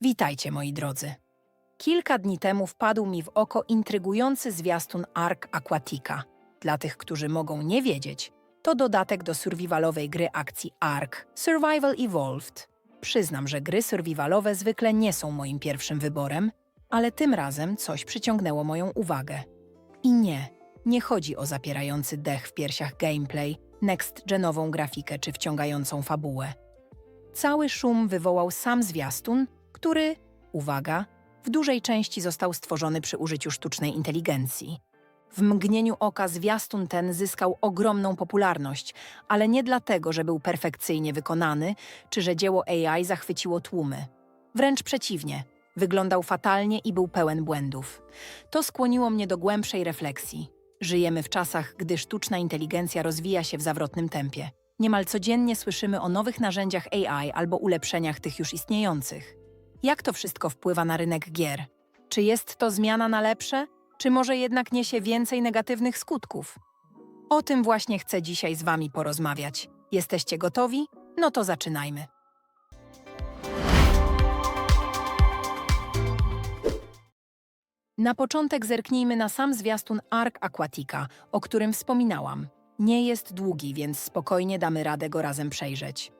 Witajcie, moi drodzy. Kilka dni temu wpadł mi w oko intrygujący zwiastun Ark Aquatica. Dla tych, którzy mogą nie wiedzieć, to dodatek do survivalowej gry akcji Ark Survival Evolved. Przyznam, że gry survivalowe zwykle nie są moim pierwszym wyborem, ale tym razem coś przyciągnęło moją uwagę. I nie, nie chodzi o zapierający dech w piersiach gameplay, next-genową grafikę czy wciągającą fabułę. Cały szum wywołał sam zwiastun, który, uwaga, w dużej części został stworzony przy użyciu sztucznej inteligencji. W mgnieniu oka zwiastun ten zyskał ogromną popularność, ale nie dlatego, że był perfekcyjnie wykonany, czy że dzieło AI zachwyciło tłumy. Wręcz przeciwnie, wyglądał fatalnie i był pełen błędów. To skłoniło mnie do głębszej refleksji. Żyjemy w czasach, gdy sztuczna inteligencja rozwija się w zawrotnym tempie. Niemal codziennie słyszymy o nowych narzędziach AI albo ulepszeniach tych już istniejących. Jak to wszystko wpływa na rynek gier? Czy jest to zmiana na lepsze, czy może jednak niesie więcej negatywnych skutków? O tym właśnie chcę dzisiaj z Wami porozmawiać. Jesteście gotowi? No to zaczynajmy. Na początek zerknijmy na sam zwiastun Ark Aquatica, o którym wspominałam. Nie jest długi, więc spokojnie damy radę go razem przejrzeć.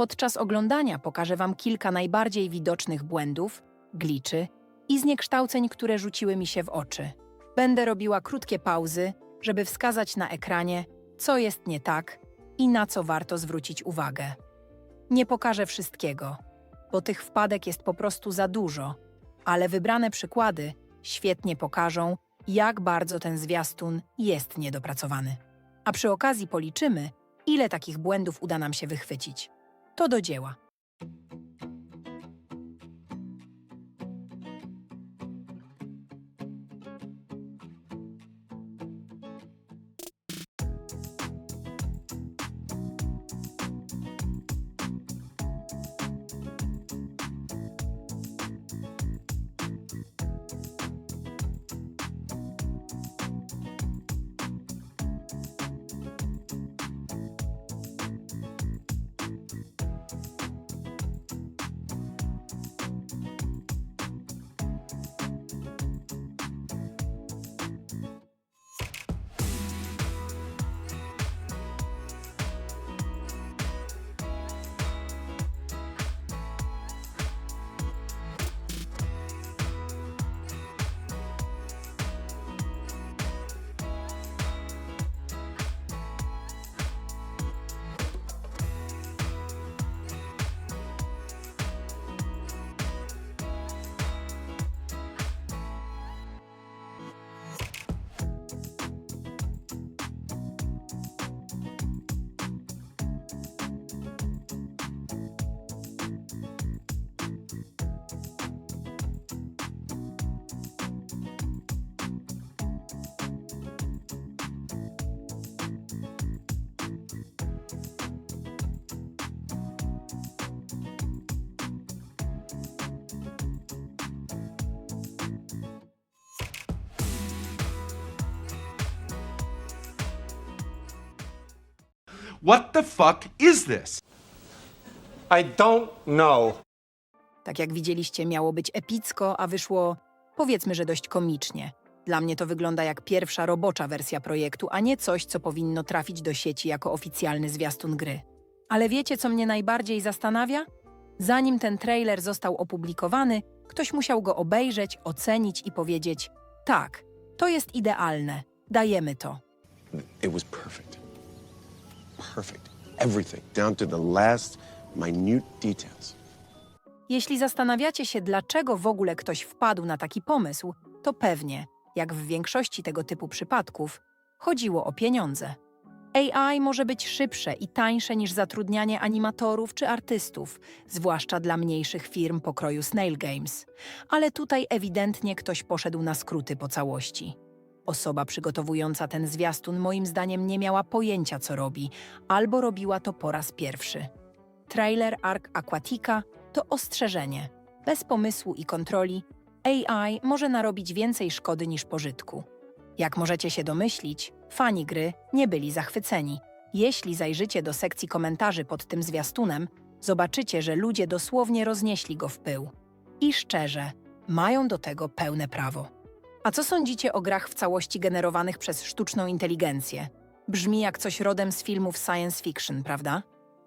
Podczas oglądania pokażę Wam kilka najbardziej widocznych błędów, gliczy i zniekształceń, które rzuciły mi się w oczy. Będę robiła krótkie pauzy, żeby wskazać na ekranie, co jest nie tak i na co warto zwrócić uwagę. Nie pokażę wszystkiego, bo tych wpadek jest po prostu za dużo, ale wybrane przykłady świetnie pokażą, jak bardzo ten zwiastun jest niedopracowany. A przy okazji policzymy, ile takich błędów uda nam się wychwycić. To do dzieła. What the fuck is this? I don't know. Tak jak widzieliście, miało być epicko, a wyszło, powiedzmy, że dość komicznie. Dla mnie to wygląda jak pierwsza robocza wersja projektu, a nie coś, co powinno trafić do sieci jako oficjalny zwiastun gry. Ale wiecie, co mnie najbardziej zastanawia? Zanim ten trailer został opublikowany, ktoś musiał go obejrzeć, ocenić i powiedzieć: tak, to jest idealne, dajemy to. It was perfect. Perfect. Everything, down to the last minute details. Jeśli zastanawiacie się, dlaczego w ogóle ktoś wpadł na taki pomysł, to pewnie, jak w większości tego typu przypadków, chodziło o pieniądze. AI może być szybsze i tańsze niż zatrudnianie animatorów czy artystów, zwłaszcza dla mniejszych firm pokroju Snail Games. Ale tutaj ewidentnie ktoś poszedł na skróty po całości. Osoba przygotowująca ten zwiastun moim zdaniem nie miała pojęcia, co robi, albo robiła to po raz pierwszy. Trailer Ark Aquatica to ostrzeżenie. Bez pomysłu i kontroli AI może narobić więcej szkody niż pożytku. Jak możecie się domyślić, fani gry nie byli zachwyceni. Jeśli zajrzycie do sekcji komentarzy pod tym zwiastunem, zobaczycie, że ludzie dosłownie roznieśli go w pył. I szczerze, mają do tego pełne prawo. A co sądzicie o grach w całości generowanych przez sztuczną inteligencję? Brzmi jak coś rodem z filmów science fiction, prawda?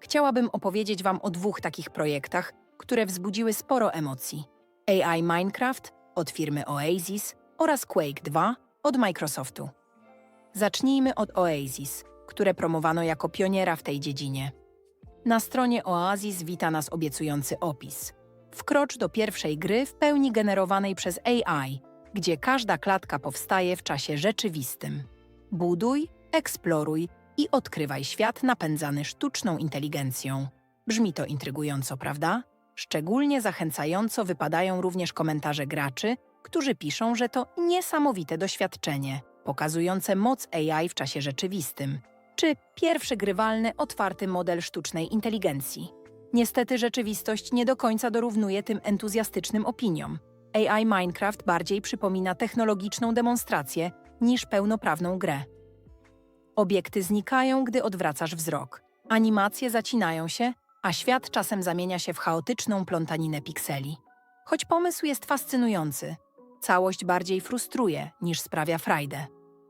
Chciałabym opowiedzieć Wam o dwóch takich projektach, które wzbudziły sporo emocji. AI Minecraft od firmy Oasis oraz Quake 2 od Microsoftu. Zacznijmy od Oasis, które promowano jako pioniera w tej dziedzinie. Na stronie Oasis wita nas obiecujący opis. Wkrocz do pierwszej gry w pełni generowanej przez AI, gdzie każda klatka powstaje w czasie rzeczywistym. Buduj, eksploruj i odkrywaj świat napędzany sztuczną inteligencją. Brzmi to intrygująco, prawda? Szczególnie zachęcająco wypadają również komentarze graczy, którzy piszą, że to niesamowite doświadczenie, pokazujące moc AI w czasie rzeczywistym, czy pierwszy grywalny, otwarty model sztucznej inteligencji. Niestety rzeczywistość nie do końca dorównuje tym entuzjastycznym opiniom. AI Minecraft bardziej przypomina technologiczną demonstrację niż pełnoprawną grę. Obiekty znikają, gdy odwracasz wzrok. Animacje zacinają się, a świat czasem zamienia się w chaotyczną plątaninę pikseli. Choć pomysł jest fascynujący, całość bardziej frustruje niż sprawia frajdę.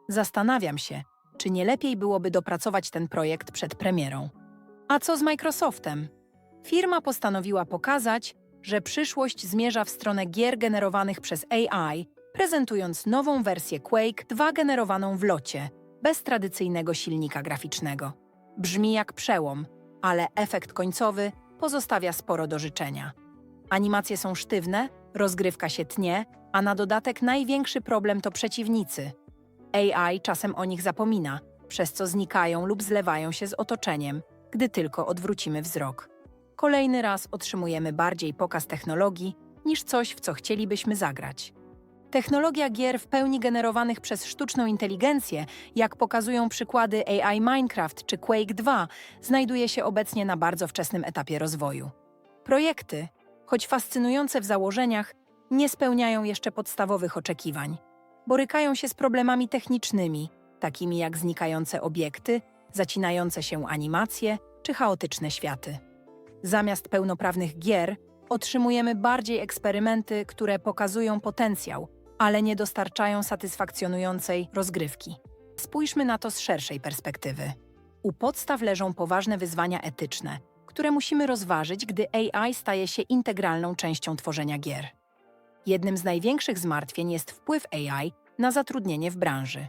Zastanawiam się, czy nie lepiej byłoby dopracować ten projekt przed premierą. A co z Microsoftem? Firma postanowiła pokazać, że przyszłość zmierza w stronę gier generowanych przez AI, prezentując nową wersję Quake 2 generowaną w locie, bez tradycyjnego silnika graficznego. Brzmi jak przełom, ale efekt końcowy pozostawia sporo do życzenia. Animacje są sztywne, rozgrywka się tnie, a na dodatek największy problem to przeciwnicy. AI czasem o nich zapomina, przez co znikają lub zlewają się z otoczeniem, gdy tylko odwrócimy wzrok. Kolejny raz otrzymujemy bardziej pokaz technologii niż coś, w co chcielibyśmy zagrać. Technologia gier w pełni generowanych przez sztuczną inteligencję, jak pokazują przykłady AI Minecraft czy Quake 2, znajduje się obecnie na bardzo wczesnym etapie rozwoju. Projekty, choć fascynujące w założeniach, nie spełniają jeszcze podstawowych oczekiwań. Borykają się z problemami technicznymi, takimi jak znikające obiekty, zacinające się animacje czy chaotyczne światy. Zamiast pełnoprawnych gier, otrzymujemy bardziej eksperymenty, które pokazują potencjał, ale nie dostarczają satysfakcjonującej rozgrywki. Spójrzmy na to z szerszej perspektywy. U podstaw leżą poważne wyzwania etyczne, które musimy rozważyć, gdy AI staje się integralną częścią tworzenia gier. Jednym z największych zmartwień jest wpływ AI na zatrudnienie w branży.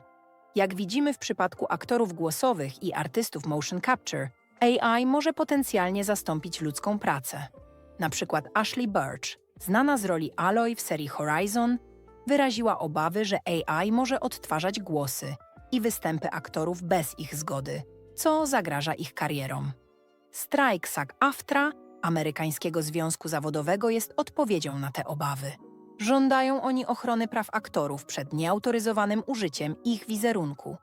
Jak widzimy w przypadku aktorów głosowych i artystów motion capture, AI może potencjalnie zastąpić ludzką pracę. Na przykład Ashley Birch, znana z roli Aloy w serii Horizon, wyraziła obawy, że AI może odtwarzać głosy i występy aktorów bez ich zgody, co zagraża ich karierom. Strajk SAG-AFTRA, amerykańskiego związku zawodowego, jest odpowiedzią na te obawy. Żądają oni ochrony praw aktorów przed nieautoryzowanym użyciem ich wizerunku.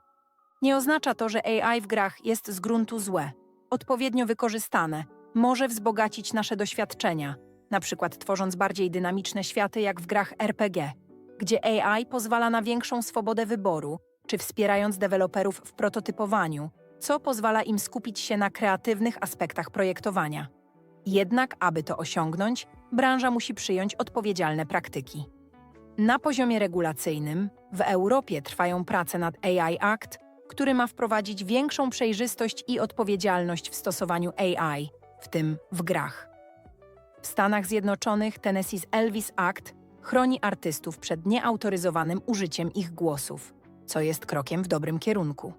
Nie oznacza to, że AI w grach jest z gruntu złe. Odpowiednio wykorzystane może wzbogacić nasze doświadczenia, na przykład tworząc bardziej dynamiczne światy jak w grach RPG, gdzie AI pozwala na większą swobodę wyboru, czy wspierając deweloperów w prototypowaniu, co pozwala im skupić się na kreatywnych aspektach projektowania. Jednak, aby to osiągnąć, branża musi przyjąć odpowiedzialne praktyki. Na poziomie regulacyjnym w Europie trwają prace nad AI Act, który ma wprowadzić większą przejrzystość i odpowiedzialność w stosowaniu AI, w tym w grach. W Stanach Zjednoczonych Tennessee's Elvis Act chroni artystów przed nieautoryzowanym użyciem ich głosów, co jest krokiem w dobrym kierunku.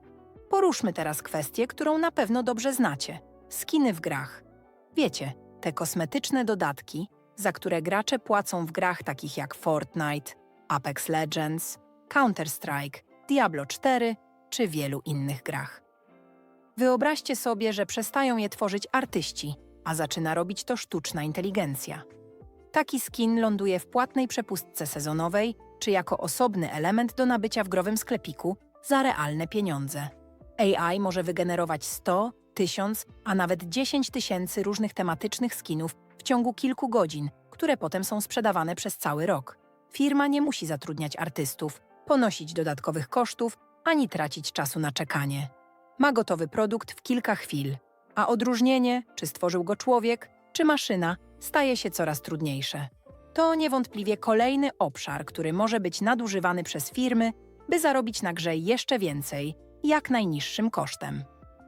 Poruszmy teraz kwestię, którą na pewno dobrze znacie: skiny w grach. Wiecie, te kosmetyczne dodatki, za które gracze płacą w grach takich jak Fortnite, Apex Legends, Counter-Strike, Diablo 4 czy wielu innych grach. Wyobraźcie sobie, że przestają je tworzyć artyści, a zaczyna robić to sztuczna inteligencja. Taki skin ląduje w płatnej przepustce sezonowej czy jako osobny element do nabycia w growym sklepiku za realne pieniądze. AI może wygenerować 100, 1000, a nawet 10 tysięcy różnych tematycznych skinów w ciągu kilku godzin, które potem są sprzedawane przez cały rok. Firma nie musi zatrudniać artystów, ponosić dodatkowych kosztów ani tracić czasu na czekanie. Ma gotowy produkt w kilka chwil, a odróżnienie, czy stworzył go człowiek, czy maszyna, staje się coraz trudniejsze. To niewątpliwie kolejny obszar, który może być nadużywany przez firmy, by zarobić na grze jeszcze więcej, jak najniższym kosztem.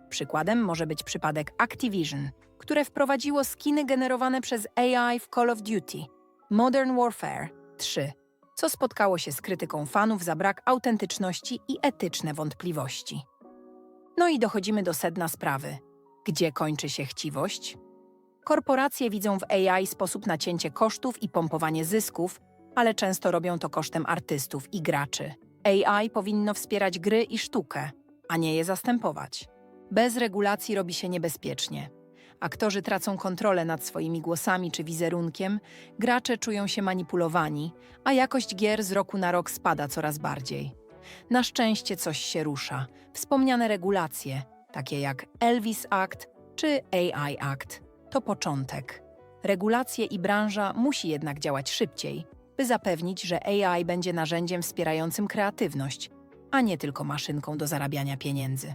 Przykładem może być przypadek Activision, które wprowadziło skiny generowane przez AI w Call of Duty Modern Warfare 3, co spotkało się z krytyką fanów za brak autentyczności i etyczne wątpliwości. No i dochodzimy do sedna sprawy. Gdzie kończy się chciwość? Korporacje widzą w AI sposób na cięcie kosztów i pompowanie zysków, ale często robią to kosztem artystów i graczy. AI powinno wspierać gry i sztukę, a nie je zastępować. Bez regulacji robi się niebezpiecznie. Aktorzy tracą kontrolę nad swoimi głosami czy wizerunkiem, gracze czują się manipulowani, a jakość gier z roku na rok spada coraz bardziej. Na szczęście coś się rusza. Wspomniane regulacje, takie jak Elvis Act czy AI Act, to początek. Regulacje i branża musi jednak działać szybciej, by zapewnić, że AI będzie narzędziem wspierającym kreatywność, a nie tylko maszynką do zarabiania pieniędzy.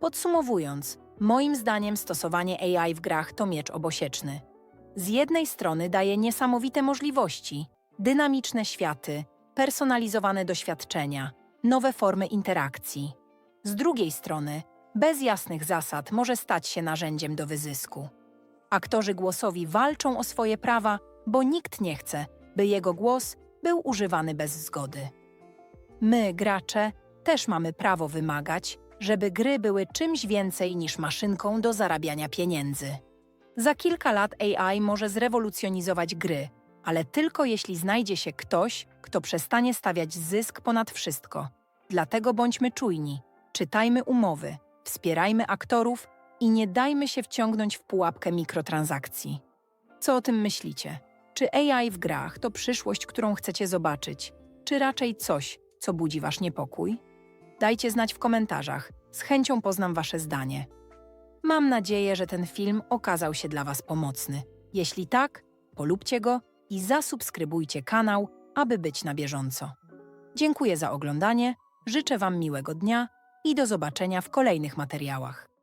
Podsumowując, moim zdaniem stosowanie AI w grach to miecz obosieczny. Z jednej strony daje niesamowite możliwości, dynamiczne światy, personalizowane doświadczenia, nowe formy interakcji. Z drugiej strony, bez jasnych zasad może stać się narzędziem do wyzysku. Aktorzy głosowi walczą o swoje prawa, bo nikt nie chce, by jego głos był używany bez zgody. My, gracze, też mamy prawo wymagać, żeby gry były czymś więcej niż maszynką do zarabiania pieniędzy. Za kilka lat AI może zrewolucjonizować gry, ale tylko jeśli znajdzie się ktoś, kto przestanie stawiać zysk ponad wszystko. Dlatego bądźmy czujni, czytajmy umowy, wspierajmy aktorów i nie dajmy się wciągnąć w pułapkę mikrotransakcji. Co o tym myślicie? Czy AI w grach to przyszłość, którą chcecie zobaczyć, czy raczej coś, co budzi wasz niepokój? Dajcie znać w komentarzach, z chęcią poznam wasze zdanie. Mam nadzieję, że ten film okazał się dla was pomocny. Jeśli tak, polubcie go i zasubskrybujcie kanał, aby być na bieżąco. Dziękuję za oglądanie, życzę wam miłego dnia i do zobaczenia w kolejnych materiałach.